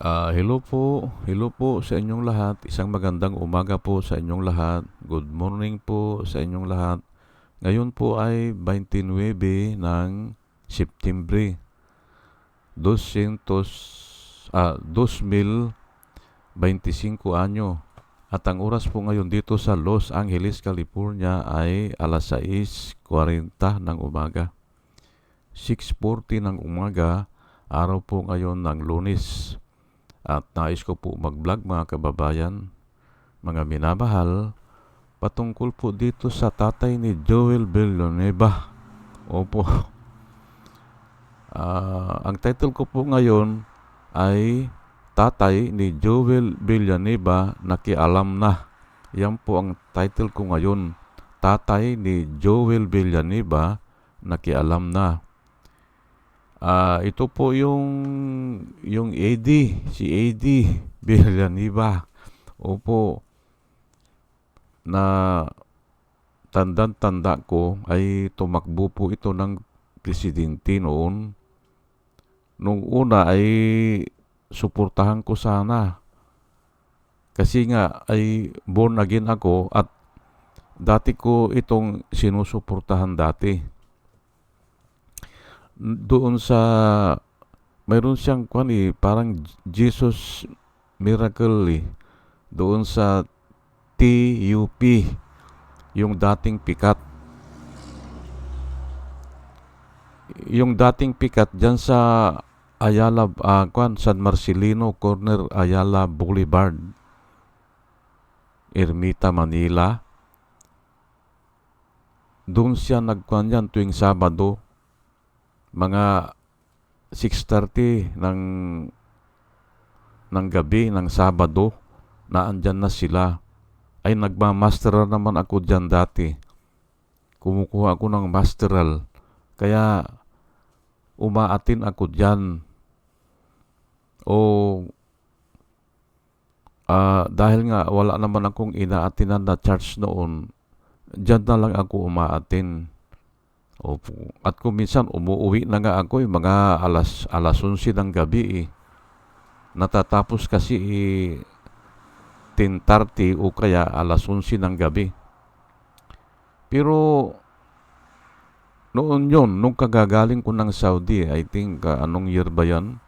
Ah, hello po. Hello po sa inyong lahat. Isang magandang umaga po sa inyong lahat. Good morning po sa inyong lahat. Ngayon po ay 29 ng September 200 ah 2025 anyo. At ang oras po ngayon dito sa Los Angeles, California ay alas 6.40 ng umaga. 6.40 ng umaga, araw po ngayon ng lunes. At nais ko po mag-vlog mga kababayan, mga minamahal, patungkol po dito sa tatay ni Joel Villanueva. Opo. Ah, ang title ko po ngayon ay Tatay ni Joel Villanueva Nakialam Na. Yan po ang title ko ngayon. Tatay ni Joel Villanueva Nakialam Na. Ah, ito po yung yung AD, si AD Villanueva. Opo. Na tandang-tanda ko ay tumakbo po ito ng presidente noon. Nung una ay suportahan ko sana. Kasi nga ay born again ako at dati ko itong sinusuportahan dati doon sa mayroon siyang kwan eh, parang Jesus Miracle eh, doon sa TUP yung dating pikat. Yung dating pikat dyan sa Ayala uh, kwan, San Marcelino corner Ayala Boulevard Ermita Manila. Doon siya nagkwan yan tuwing Sabado mga 6.30 ng ng gabi ng Sabado na andyan na sila. Ay nagmamasteral naman ako dyan dati. Kumukuha ako ng masteral. Kaya umaatin ako dyan. O uh, dahil nga wala naman akong inaatinan na church noon dyan na lang ako umaatin Opo. At kung minsan umuwi na nga ako, eh, mga alas, alas 11 ng gabi eh. Natatapos kasi eh, 10.30 o kaya alas 11 ng gabi. Pero noon yon nung kagagaling ko ng Saudi, I think uh, anong year ba yan?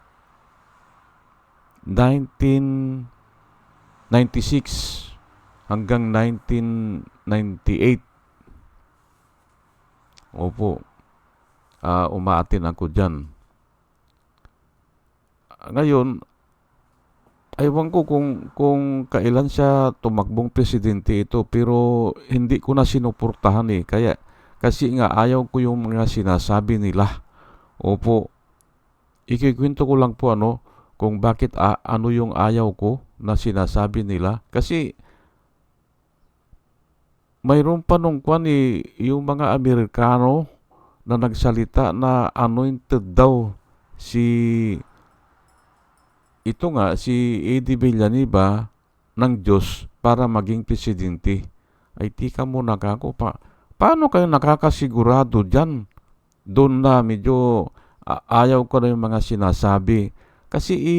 1996 hanggang 1998 Opo. Uh, umaatin ako dyan. Ngayon, aywan ko kung, kung kailan siya tumakbong presidente ito, pero hindi ko na sinuportahan eh. Kaya, kasi nga ayaw ko yung mga sinasabi nila. Opo. Ikikwento ko lang po ano, kung bakit a, ano yung ayaw ko na sinasabi nila. Kasi, mayroon pa nung kwan eh, yung mga Amerikano na nagsalita na anointed daw si ito nga si Eddie Villanueva ng Diyos para maging presidente. Ay tika mo kako pa. Paano kayo nakakasigurado dyan? Doon na medyo ayaw ko na yung mga sinasabi. Kasi i,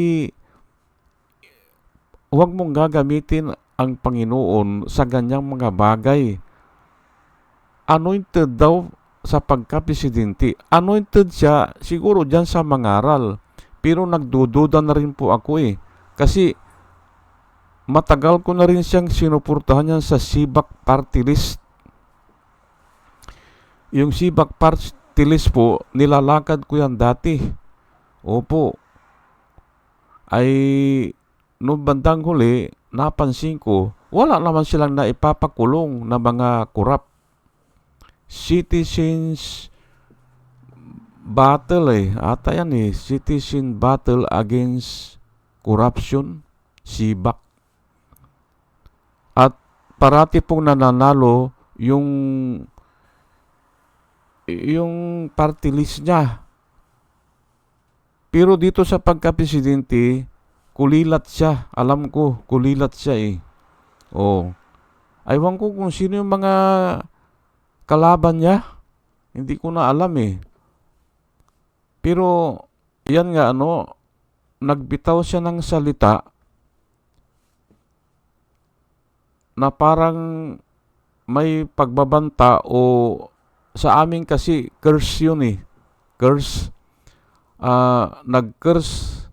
huwag mong gagamitin ang Panginoon sa ganyang mga bagay. Anointed daw sa pagka-presidente. Anointed siya siguro dyan sa mangaral. Pero nagdududa na rin po ako eh. Kasi matagal ko na rin siyang sinuportahan yan sa Sibak Party List. Yung Sibak Party List po, nilalakad ko yan dati. Opo. Ay, noong bandang huli, napansin ko, wala naman silang naipapakulong na mga kurap. Citizens battle eh. Ata yan eh. Citizen battle against corruption. Sibak. At parati pong nananalo yung yung party list niya. Pero dito sa pagka-presidente, Kulilat siya. Alam ko, kulilat siya eh. Oh. Aywan ko kung sino yung mga kalaban niya. Hindi ko na alam eh. Pero, yan nga ano, nagbitaw siya ng salita na parang may pagbabanta o sa amin kasi curse yun eh. Curse. Ah, nag-curse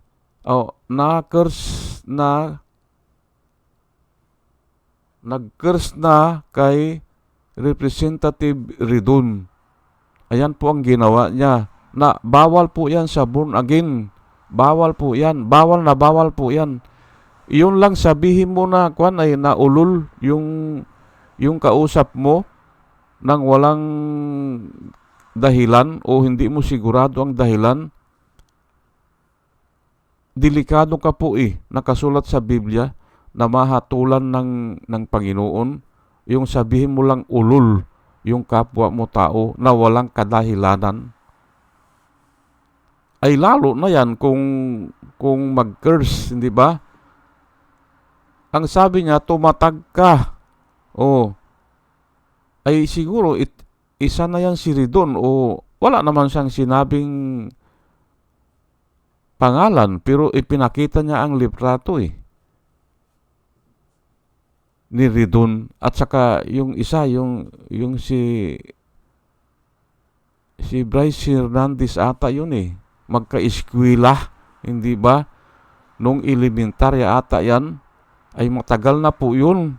o na-curse na nag-curse na kay Representative Ridun. Ayan po ang ginawa niya. Na bawal po yan sa born again. Bawal po yan. Bawal na bawal po yan. Iyon lang sabihin mo na kwan ay naulol yung yung kausap mo nang walang dahilan o hindi mo sigurado ang dahilan. Delikado ka po eh. Nakasulat sa Biblia na mahatulan ng, ng Panginoon. Yung sabihin mo lang ulol yung kapwa mo tao na walang kadahilanan ay lalo na yan kung kung mag-curse, hindi ba? Ang sabi niya, tumatag ka. Oh. Ay siguro it, isa na yan si Ridon o wala naman siyang sinabing pangalan pero ipinakita niya ang litrato eh ni Ridon at saka yung isa yung yung si si Bryce Hernandez ata yun eh. Magka-eskwela hindi ba? Nung elementarya ata yan. Ay matagal na po yun.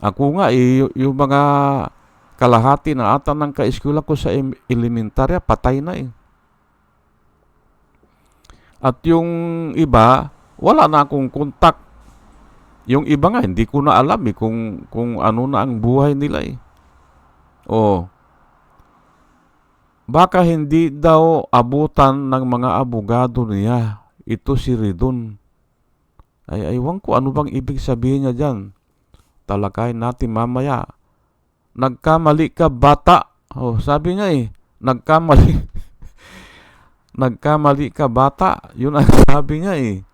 Ako nga eh, yung mga kalahati na ata ng ka-eskwela ko sa em- elementarya patay na eh at yung iba wala na akong kontak yung iba nga, hindi ko na alam eh kung, kung ano na ang buhay nila eh. Oh. Baka hindi daw abutan ng mga abogado niya. Ito si Ridon. Ay, aywan ko ano bang ibig sabihin niya dyan. Talakayin natin mamaya. Nagkamali ka bata. Oh, sabi niya eh. Nagkamali. Nagkamali ka bata. Yun ang sabi niya eh.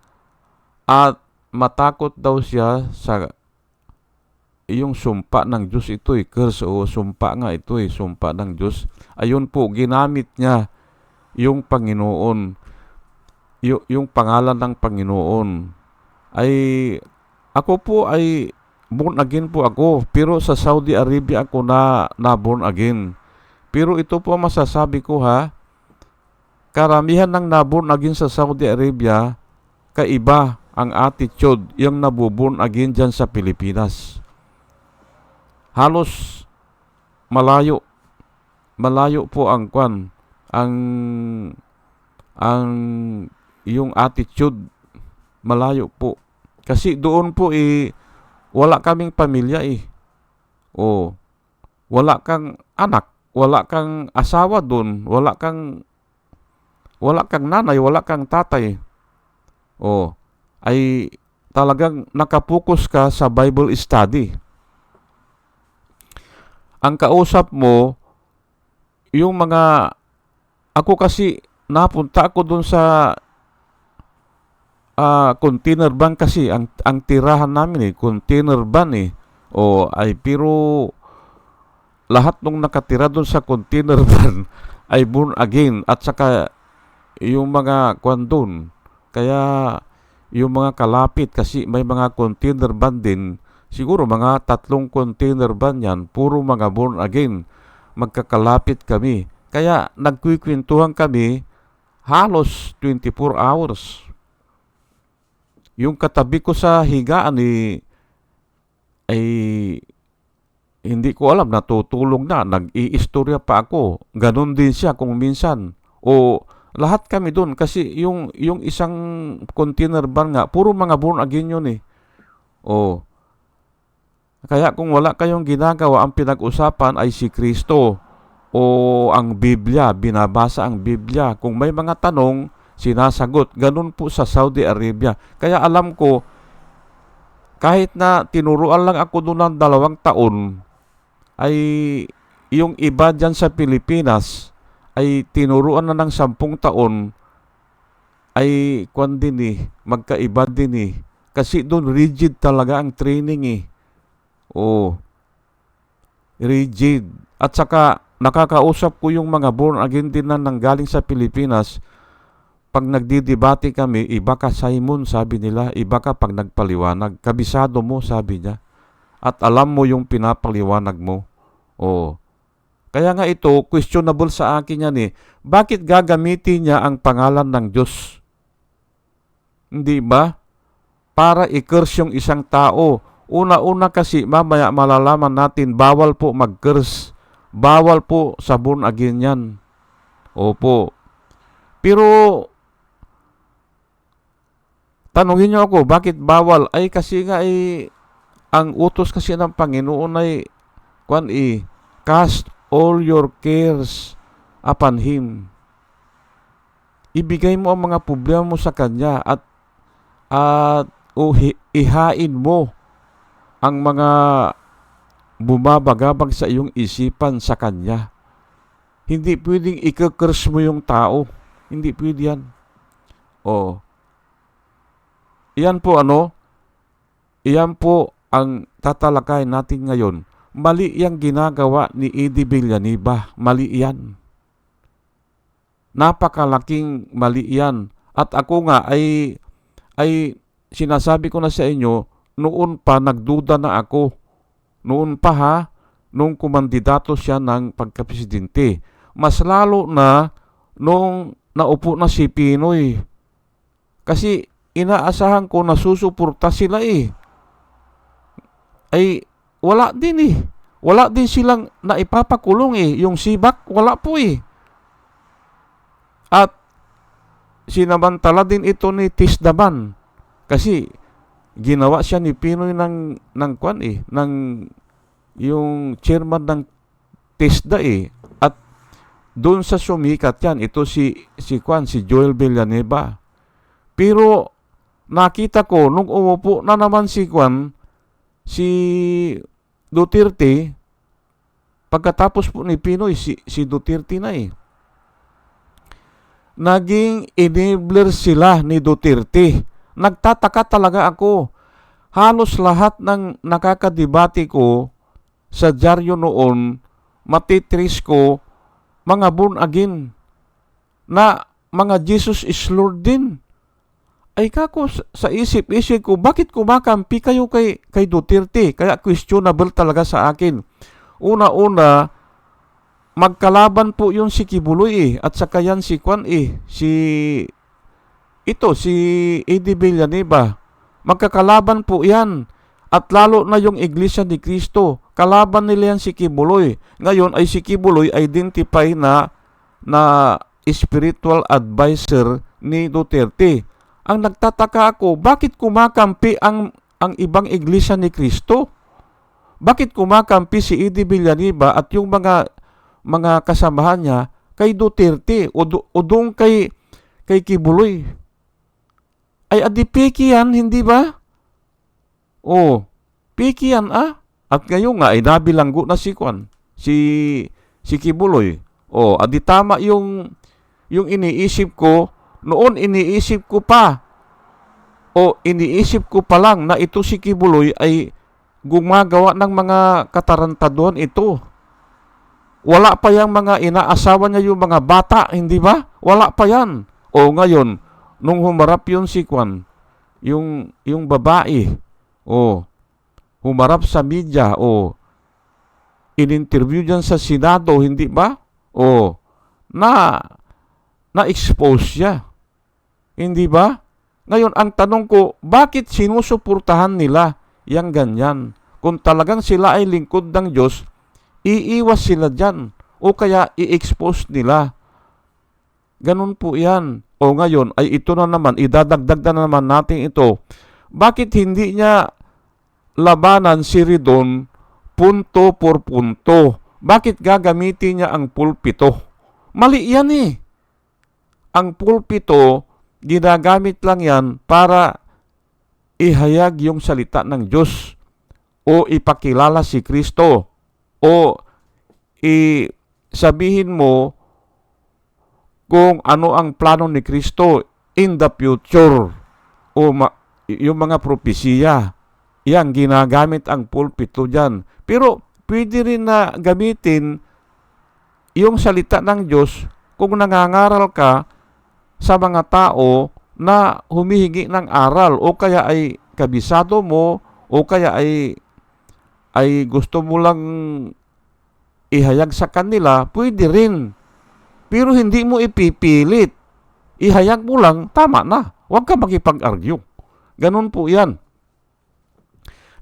At matakot daw siya sa yung sumpa ng Diyos ito eh, curse o sumpa nga ito eh, sumpa ng Diyos. Ayun po, ginamit niya yung Panginoon, yung, yung pangalan ng Panginoon. Ay, ako po ay born again po ako, pero sa Saudi Arabia ako na, na born again. Pero ito po masasabi ko ha, karamihan ng naborn again sa Saudi Arabia, kaiba ang attitude yung nabuborn again dyan sa Pilipinas. Halos malayo malayo po ang kwan ang ang yung attitude malayo po kasi doon po eh wala kaming pamilya eh o wala kang anak wala kang asawa doon wala kang wala kang nanay wala kang tatay o ay talagang nakapokus ka sa Bible study. Ang kausap mo, yung mga, ako kasi, napunta ako dun sa uh, container van kasi, ang, ang tirahan namin eh, container van eh. O ay, pero lahat nung nakatira dun sa container van ay born again at saka yung mga kwan. Kaya yung mga kalapit kasi may mga container van din. Siguro mga tatlong container van yan puro mga born again. Magkakalapit kami. Kaya nagkikwentuhan kami halos 24 hours. Yung katabi ko sa higaan ni eh, ay hindi ko alam natutulong na. Nag-iistorya pa ako. Ganon din siya kung minsan. O lahat kami doon kasi yung yung isang container van nga puro mga born again yun eh. Oh. Kaya kung wala kayong ginagawa, ang pinag-usapan ay si Kristo o ang Biblia, binabasa ang Biblia. Kung may mga tanong, sinasagot. Ganun po sa Saudi Arabia. Kaya alam ko, kahit na tinuruan lang ako doon ng dalawang taon, ay yung iba dyan sa Pilipinas, ay tinuruan na ng sampung taon ay kwan din eh, magkaiba din eh. Kasi doon rigid talaga ang training eh. Oh. Rigid. At saka nakakausap ko yung mga born again din na nanggaling sa Pilipinas. pag nagdidebate kami, iba ka Simon, sabi nila, iba ka pag nagpaliwanag. Kabisado mo, sabi niya. At alam mo yung pinapaliwanag mo. O, kaya nga ito, questionable sa akin yan eh. Bakit gagamitin niya ang pangalan ng Diyos? Hindi ba? Para i-curse yung isang tao. Una-una kasi, mamaya malalaman natin, bawal po mag-curse. Bawal po sa born again yan. Opo. Pero, tanungin niyo ako, bakit bawal? Ay kasi nga ay, ang utos kasi ng Panginoon ay, kwan eh, cast all your cares upon Him. Ibigay mo ang mga problema mo sa Kanya at at o ihain mo ang mga bumabagabag sa iyong isipan sa Kanya. Hindi pwedeng ikakers mo yung tao. Hindi pwede yan. O, iyan po ano, iyan po ang tatalakay natin ngayon Mali yang ginagawa ni Eddie Villanueva. Mali yan. Napakalaking mali yan. At ako nga ay, ay sinasabi ko na sa inyo, noon pa nagduda na ako. Noon pa ha, nung kumandidato siya ng pagkapresidente. Mas lalo na nung naupo na si Pinoy. Kasi inaasahan ko na susuporta sila eh. Ay wala din eh. Wala din silang naipapakulong eh. Yung sibak, wala po eh. At sinamantala din ito ni Tisdaman. Kasi ginawa siya ni Pinoy ng, ng kwan eh. Ng yung chairman ng TISDA eh. At doon sa sumikat yan, ito si, si Kwan, si Joel Villanueva. Pero nakita ko, nung umupo na naman si Kwan, si Duterte, pagkatapos po ni Pinoy, si, si Duterte na eh. Naging enabler sila ni Duterte. Nagtataka talaga ako. Halos lahat ng nakakadebate ko sa dyaryo noon, matitris ko, mga born again, na mga Jesus is Lord din. Ay kako sa isip-isip ko, bakit kumakampi kayo kay, kay Duterte? Kaya questionable talaga sa akin. Una-una, magkalaban po yung si Kibuloy eh, at saka yan si Kwan eh, si ito, si Eddie Villanueva. Magkakalaban po yan. At lalo na yung Iglesia ni Cristo. Kalaban nila yan si Kibuloy. Ngayon ay si Kibuloy identify na na spiritual advisor ni Duterte ang nagtataka ako, bakit kumakampi ang, ang ibang iglesia ni Kristo? Bakit kumakampi si Eddie Villanueva at yung mga mga kasamahan niya kay Duterte o, o doon kay, kay Kibuloy? Ay adipiki yan, hindi ba? Oh, piki yan ah. At ngayon nga, ay nabilanggo na si Kwan, si, si Kibuloy. Oh, adi tama yung, yung iniisip ko noon iniisip ko pa o iniisip ko pa lang na ito si Kibuloy ay gumagawa ng mga katarantaduhan ito. Wala pa yang mga inaasawa niya yung mga bata, hindi ba? Wala pa yan. O ngayon, nung humarap yun si Kwan, yung, yung babae, o humarap sa media, o in-interview dyan sa Senado, hindi ba? O na na-expose siya. Hindi ba? Ngayon, ang tanong ko, bakit sinusuportahan nila yang ganyan? Kung talagang sila ay lingkod ng Diyos, iiwas sila dyan o kaya i-expose nila. Ganun po yan. O ngayon, ay ito na naman, idadagdag na naman natin ito. Bakit hindi niya labanan si Ridon punto por punto? Bakit gagamitin niya ang pulpito? Mali yan eh. Ang pulpito, ginagamit lang yan para ihayag yung salita ng Diyos o ipakilala si Kristo o i sabihin mo kung ano ang plano ni Kristo in the future o ma- yung mga propesiya. Yan, ginagamit ang pulpito dyan. Pero pwede rin na gamitin yung salita ng Diyos kung nangangaral ka sa mga tao na humihingi ng aral o kaya ay kabisado mo o kaya ay ay gusto mo lang ihayag sa kanila, pwede rin. Pero hindi mo ipipilit. Ihayag mo lang, tama na. Huwag ka makipag-argue. Ganun po yan.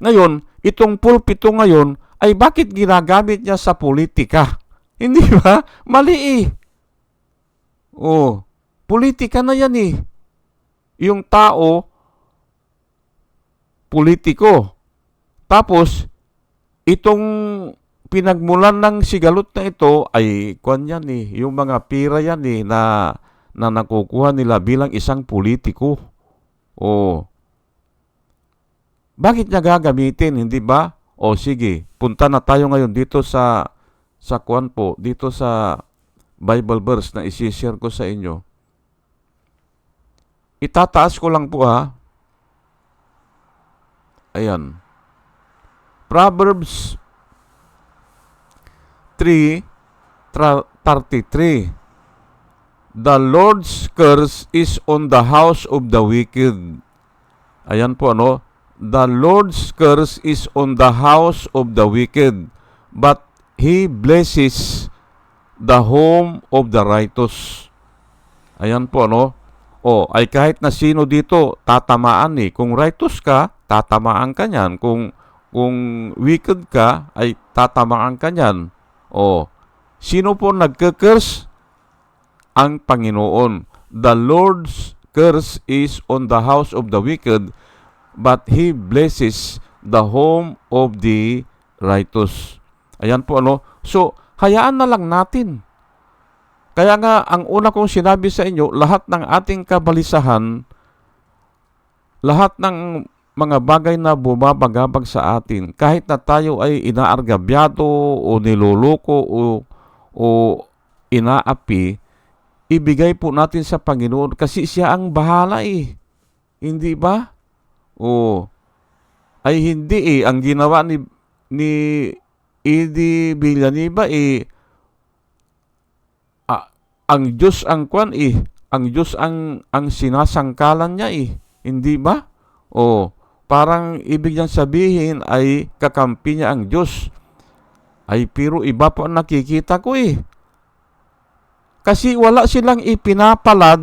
Ngayon, itong pulpito ngayon ay bakit ginagamit niya sa politika? Hindi ba? Mali eh. Oh, politika na yan eh. Yung tao, politiko. Tapos, itong pinagmulan ng sigalot na ito ay kwan yan eh, yung mga pira yan eh na, na nakukuha nila bilang isang politiko. O, bakit niya gagamitin, hindi ba? O sige, punta na tayo ngayon dito sa sa kwan po, dito sa Bible verse na isi-share ko sa inyo. Itataas ko lang po ha. Ayan. Proverbs 3, 33. The Lord's curse is on the house of the wicked. Ayan po ano. The Lord's curse is on the house of the wicked, but He blesses the home of the righteous. Ayan po ano. O, ay kahit na sino dito, tatamaan eh. Kung righteous ka, tatamaan ka niyan. Kung, kung wicked ka, ay tatamaan ka niyan. O, sino po nagka-curse? Ang Panginoon. The Lord's curse is on the house of the wicked, but He blesses the home of the righteous. Ayan po ano. So, hayaan na lang natin. Kaya nga, ang una kong sinabi sa inyo, lahat ng ating kabalisahan, lahat ng mga bagay na bumabagabag sa atin, kahit na tayo ay inaargabyado o niloloko o, o inaapi, ibigay po natin sa Panginoon kasi siya ang bahala eh. Hindi ba? O, ay hindi eh. Ang ginawa ni, ni Idi Villanueva eh, ang Diyos ang kwan eh, ang Diyos ang, ang sinasangkalan niya eh. Hindi ba? O, parang ibig niyang sabihin ay kakampi niya ang Diyos. Ay, pero iba po ang nakikita ko eh. Kasi wala silang ipinapalad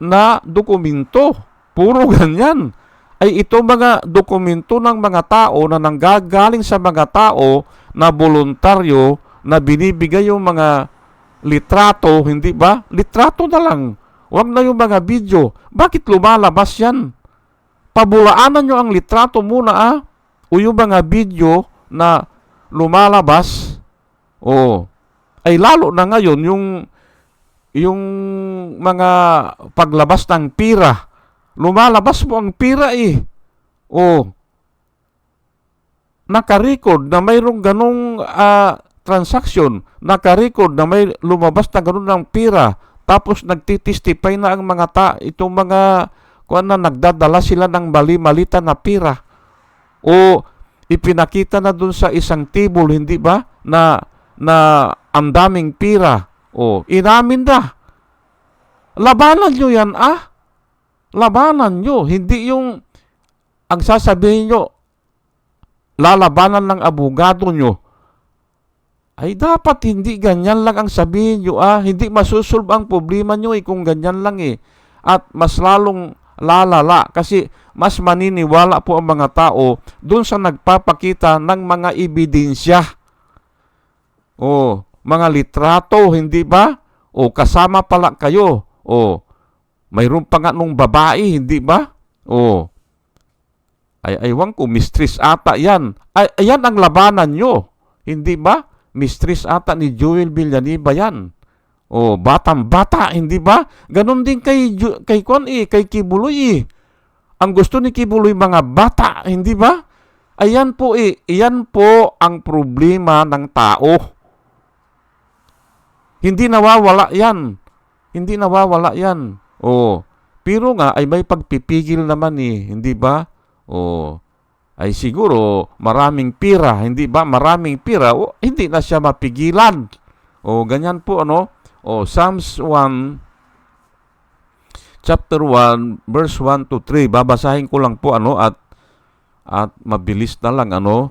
na dokumento. Puro ganyan. Ay ito mga dokumento ng mga tao na nanggagaling sa mga tao na voluntaryo na binibigay yung mga litrato, hindi ba? Litrato na lang. Huwag na yung mga video. Bakit lumalabas yan? Pabulaanan nyo ang litrato muna ah. O yung mga video na lumalabas. O, ay lalo na ngayon yung yung mga paglabas ng pira. Lumalabas mo ang pira eh. O, nakarecord na mayroong ganong uh, transaction, nakarecord na may lumabas na ganun ng pira, tapos nagtitistify na ang mga ta, itong mga kuan na nagdadala sila ng mali-malita na pira. O ipinakita na dun sa isang table, hindi ba? Na na ang daming pira. O inamin na. Labanan nyo yan ah. Labanan nyo. Hindi yung ang sasabihin nyo, lalabanan ng abogado nyo, ay dapat hindi ganyan lang ang sabihin nyo ah. Hindi masusolve ang problema nyo eh kung ganyan lang eh. At mas lalong lalala kasi mas maniniwala po ang mga tao dun sa nagpapakita ng mga ebidensya. O, mga litrato, hindi ba? O, kasama pala kayo. O, mayroon pa nga nung babae, hindi ba? O, ay aywan ko, mistress ata yan. Ay, ayan ang labanan nyo. Hindi ba? Mistress ata ni Joel Villanueva yan. O, batang bata, hindi ba? Ganon din kay, kay Kwan eh, kay Kibuloy eh. Ang gusto ni Kibuloy mga bata, hindi ba? Ayan po eh, iyan po ang problema ng tao. Hindi nawawala yan. Hindi nawawala yan. O, pero nga ay may pagpipigil naman eh, hindi ba? O ay siguro maraming pira, hindi ba? Maraming pira, o, hindi na siya mapigilan. O ganyan po ano? O Psalms 1 chapter 1 verse 1 to 3. Babasahin ko lang po ano at at mabilis na lang ano.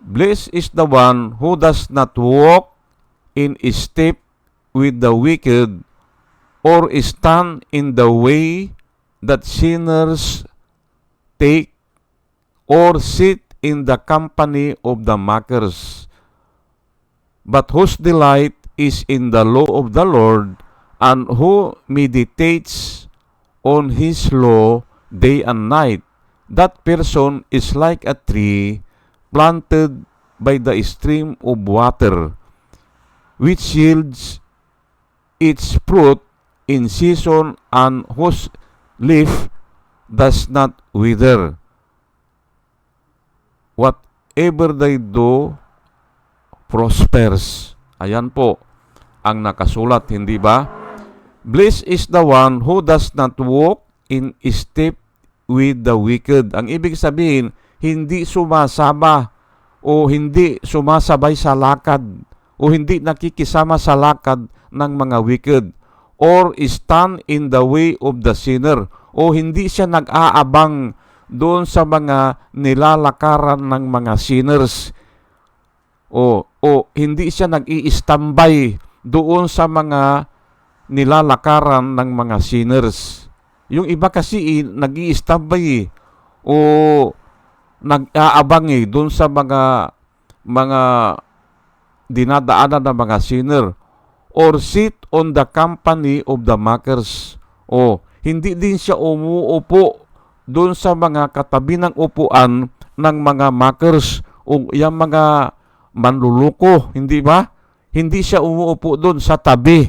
Blessed is the one who does not walk in step with the wicked or stand in the way that sinners take or sit in the company of the mockers, but whose delight is in the law of the Lord, and who meditates on his law day and night. That person is like a tree planted by the stream of water, which yields its fruit in season and whose leaf does not wither. Whatever they do prospers. Ayan po ang nakasulat, hindi ba? Blessed is the one who does not walk in step with the wicked. Ang ibig sabihin, hindi sumasama o hindi sumasabay sa lakad o hindi nakikisama sa lakad ng mga wicked or stand in the way of the sinner o hindi siya nag-aabang doon sa mga nilalakaran ng mga sinners o o hindi siya nag-i-standby doon sa mga nilalakaran ng mga sinners. Yung iba kasi nag-i-standby eh, o nag-aabang eh doon sa mga mga dinadaanan ng mga sinner or sit on the company of the mockers. O hindi din siya umuupo doon sa mga katabi ng upuan ng mga mockers o yung mga manluluko, hindi ba? Hindi siya umuupo doon sa tabi.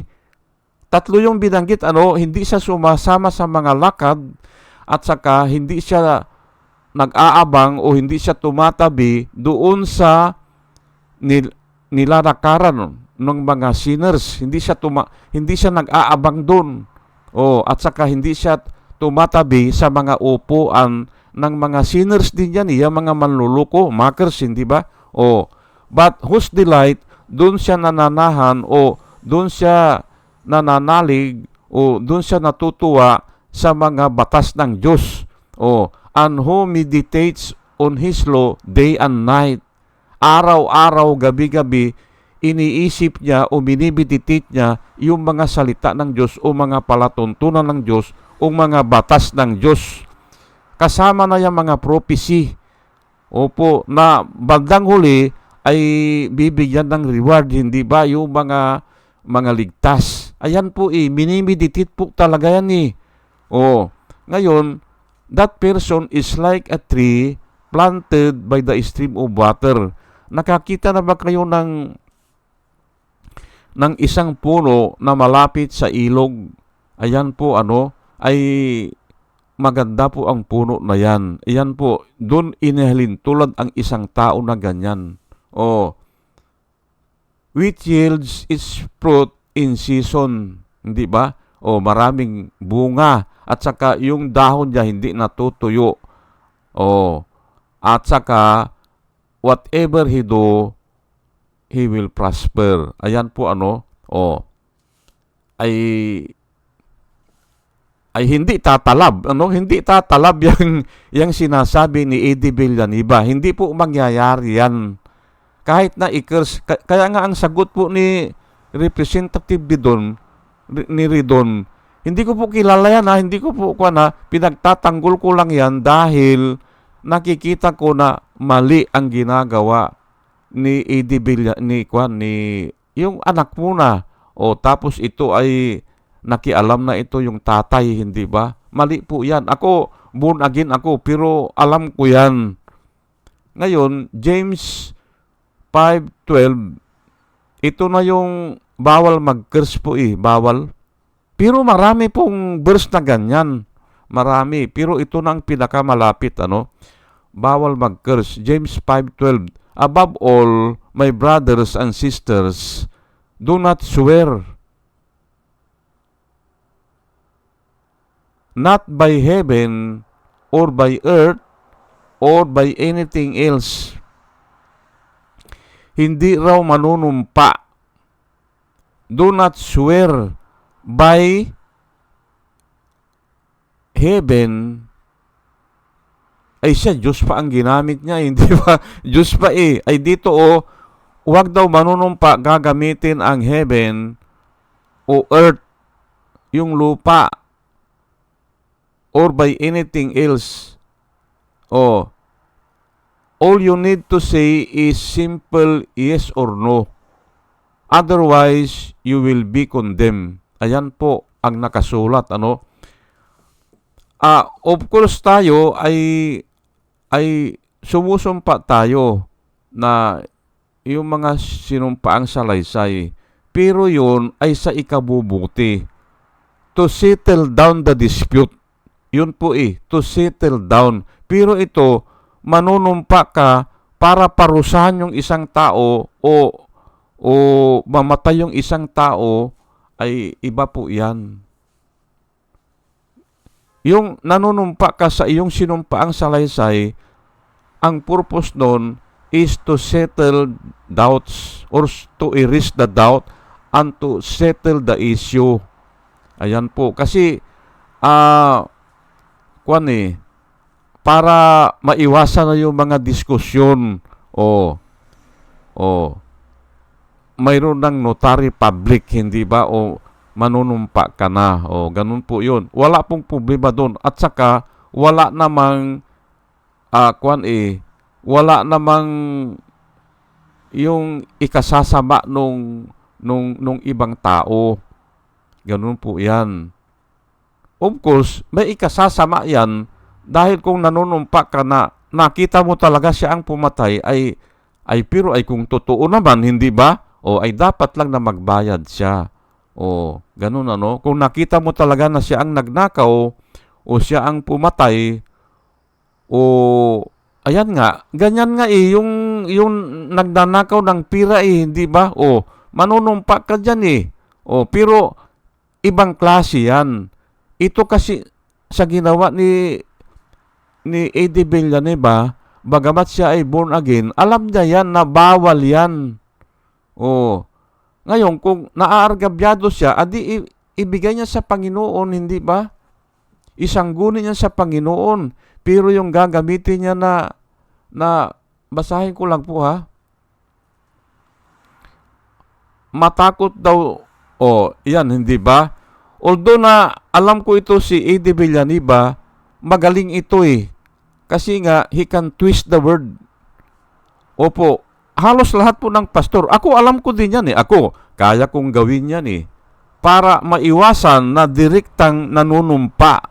Tatlo yung binanggit, ano, hindi siya sumasama sa mga lakad at saka hindi siya nag-aabang o hindi siya tumatabi doon sa nil, nilalakaran ng mga sinners. Hindi siya tuma, hindi siya nag-aabang doon. O at saka hindi siya tumatabi sa mga upuan ng mga sinners din yan, iya mga manluluko, makers, hindi ba? O but whose delight doon siya nananahan o doon siya nananalig o doon siya natutuwa sa mga batas ng Diyos. O and who meditates on His law day and night. Araw-araw, gabi-gabi, iniisip niya o binibititit niya yung mga salita ng Diyos o mga palatuntunan ng Diyos o mga batas ng Diyos. Kasama na yung mga prophecy. Opo, na bandang huli ay bibigyan ng reward, hindi ba? Yung mga mga ligtas. Ayan po eh, minimiditit po talaga yan eh. O, ngayon, that person is like a tree planted by the stream of water. Nakakita na ba kayo ng ng isang puno na malapit sa ilog? Ayan po ano, ay maganda po ang puno na yan. Ayan po, doon inihalin tulad ang isang tao na ganyan. O, which yields its fruit in season. Hindi ba? O, maraming bunga. At saka yung dahon niya hindi natutuyo. O, at saka whatever he do, he will prosper. Ayan po ano, o, ay ay hindi tatalab, ano? Hindi tatalab yang yang sinasabi ni Eddie Villanueva. Hindi po mangyayari yan. Kahit na ikers, kaya nga ang sagot po ni Representative Bidon, ni Ridon, hindi ko po kilala yan ha, hindi ko po ko na pinagtatanggol ko lang yan dahil nakikita ko na mali ang ginagawa ni Villa, ni Kwan, ni yung anak mo na. O tapos ito ay nakialam na ito yung tatay, hindi ba? Mali po yan. Ako, born again ako, pero alam ko yan. Ngayon, James 5.12, ito na yung bawal mag-curse po eh, bawal. Pero marami pong verse na ganyan. Marami. Pero ito na ang pinakamalapit, ano? Bawal mag-curse. James 5.12, Above all, my brothers and sisters, do not swear not by heaven or by earth or by anything else. Hindi raw manunumpa. Do not swear by heaven ay siya, Diyos pa ang ginamit niya, hindi ba? Diyos pa eh. Ay dito o, huwag daw manunumpa gagamitin ang heaven o earth, yung lupa, or by anything else. O, all you need to say is simple yes or no. Otherwise, you will be condemned. Ayan po ang nakasulat, ano? Ah, of course tayo ay ay sumusumpa tayo na yung mga sinumpaang salaysay. Pero yun ay sa ikabubuti. To settle down the dispute. Yun po eh, to settle down. Pero ito, manunumpa ka para parusahan yung isang tao o o mamatay yung isang tao ay iba po yan. Yung nanunumpa ka sa iyong sinumpaang salaysay, ang purpose nun is to settle doubts or to erase the doubt and to settle the issue. Ayan po. Kasi, ah, kwan eh, para maiwasan na yung mga diskusyon o o mayroon ng notary public, hindi ba? O manunumpa ka na. O ganun po yun. Wala pong problema doon. At saka, wala namang ah, kwan eh, wala namang yung ikasasama nung nung nung ibang tao. Ganun po 'yan. Of course, may ikasasama 'yan dahil kung nanunumpa ka na nakita mo talaga siya ang pumatay ay ay pero ay kung totoo naman, hindi ba? O ay dapat lang na magbayad siya. O ganun ano. Kung nakita mo talaga na siya ang nagnakaw o siya ang pumatay, o ayan nga, ganyan nga eh, yung, yung nagnanakaw ng pira eh, hindi ba? O, manunumpa ka dyan eh. O, pero, ibang klase yan. Ito kasi, sa ginawa ni, ni Eddie Villanueva, bagamat siya ay born again, alam niya yan na bawal yan. O, ngayon, kung naaargabyado siya, adi i- ibigay niya sa Panginoon, hindi ba? Isanggunin niya sa Panginoon. Pero yung gagamitin niya na, na, basahin ko lang po ha, matakot daw, o, oh, yan, hindi ba? Although na alam ko ito si Eddie Villanueva, magaling ito eh. Kasi nga, he can twist the word. Opo, halos lahat po ng pastor. Ako, alam ko din yan eh. Ako, kaya kong gawin yan eh. Para maiwasan na direktang nanunumpa.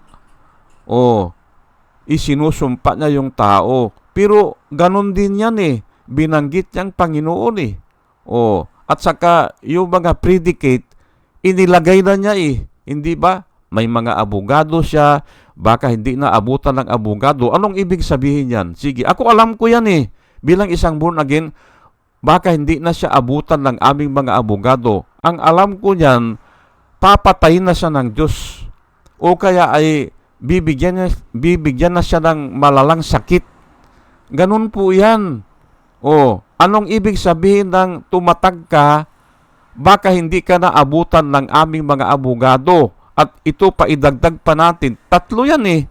O, isinusumpa niya yung tao. Pero, ganun din yan eh. Binanggit niyang Panginoon eh. O, at saka, yung mga predicate, inilagay na niya eh. Hindi ba? May mga abogado siya, baka hindi na abutan ng abogado. Anong ibig sabihin yan? Sige, ako alam ko yan eh. Bilang isang born again, baka hindi na siya abutan ng aming mga abogado. Ang alam ko niyan, papatayin na siya ng Diyos. O kaya ay bibigyan niya, bibigyan na siya ng malalang sakit. Ganun po yan. O, anong ibig sabihin ng tumatag ka, baka hindi ka na abutan ng aming mga abogado. At ito pa idagdag pa natin. Tatlo yan eh.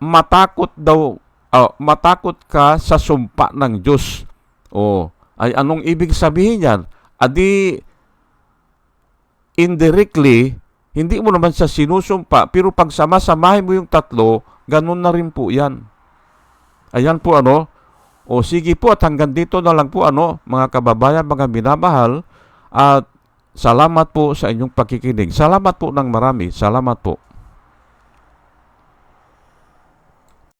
Matakot daw, ah, matakot ka sa sumpa ng Diyos. O, ay anong ibig sabihin yan? Adi, indirectly, hindi mo naman siya sinusumpa, pero pag sama-samahin mo yung tatlo, ganun na rin po yan. Ayan po ano. O sige po at hanggang dito na lang po ano, mga kababayan, mga minamahal. At salamat po sa inyong pakikinig. Salamat po ng marami. Salamat po.